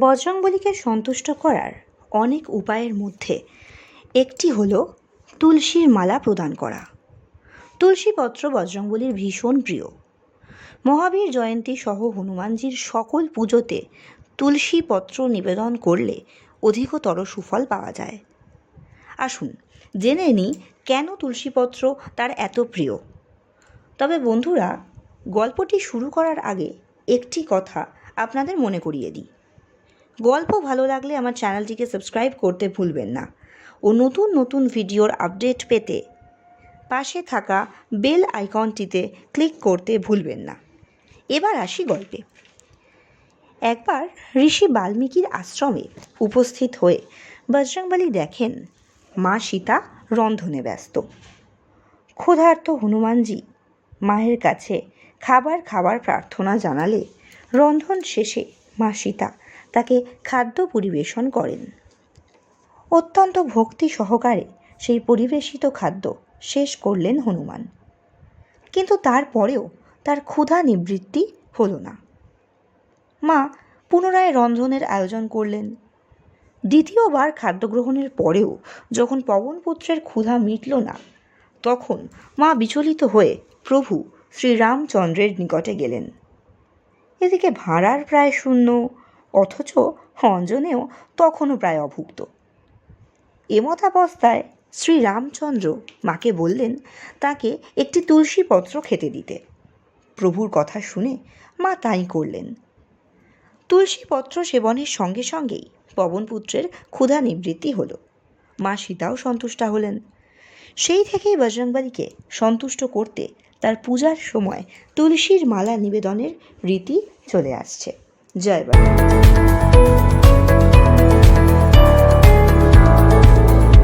বজরংবলীকে সন্তুষ্ট করার অনেক উপায়ের মধ্যে একটি হলো তুলসীর মালা প্রদান করা। তুলসীপত্র বজরংবলীর ভীষণ প্রিয়। মহাবীর জয়ন্তী সহ হনুমানজির সকল পুজোতে তুলসী পত্র নিবেদন করলে অধিকতর সুফল পাওয়া যায়। আসুন, জেনে নিই কেন তুলসীপত্র তার এত প্রিয়। তবে বন্ধুরা, গল্পটি শুরু করার আগে একটি কথা আপনাদের মনে করিয়ে দিই। গল্প ভালো লাগলে আমার চ্যানেলটিকে সাবস্ক্রাইব করতে ভুলবেন না। ও নতুন নতুন ভিডিওর আপডেট পেতে পাশে থাকা বেল আইকনটিতে ক্লিক করতে ভুলবেন না। এবার আসি গল্পে। একবার ঋষি বাল্মীকির আশ্রমে উপস্থিত হয়ে বজরংবলী দেখেন মা সীতা রন্ধনে ব্যস্ত। ক্ষুধার্ত হনুমানজি মায়ের কাছে খাবার খাবার প্রার্থনা জানালে রন্ধন শেষে মা সীতা তাকে খাদ্য পরিবেশন করেন। অত্যন্ত ভক্তি সহকারে সেই পরিবেশিত খাদ্য শেষ করলেন হনুমান। কিন্তু তারপরেও তার ক্ষুধা নিবৃত্তি হলো না। মা পুনরায় রন্ধনের আয়োজন করলেন। দ্বিতীয়বার খাদ্য গ্রহণের পরেও যখন পবনপুত্রের ক্ষুধা মিটল না, তখন মা বিচলিত হয়ে প্রভু শ্রীরামচন্দ্রের নিকটে গেলেন। এদিকে ভাড়ার প্রায় শূন্য অথচ অঞ্জনেও তখনও প্রায় অভুক্ত। এমতাবস্থায় শ্রীরামচন্দ্র মাকে বললেন, তাকে একটি তুলসী পত্র খেতে দিতে। প্রভুর কথা শুনে মা তাই করলেন। তুলসী পত্র সেবনের সঙ্গে সঙ্গেই পবনপুত্রের ক্ষুধা নিবৃত্তি হল। মা সীতাও সন্তুষ্টা হলেন। সেই থেকেই বজরংবলীকে সন্তুষ্ট করতে তার পূজার সময় তুলসীর মালা নিবেদনের রীতি চলে আসছে। জয় বাবা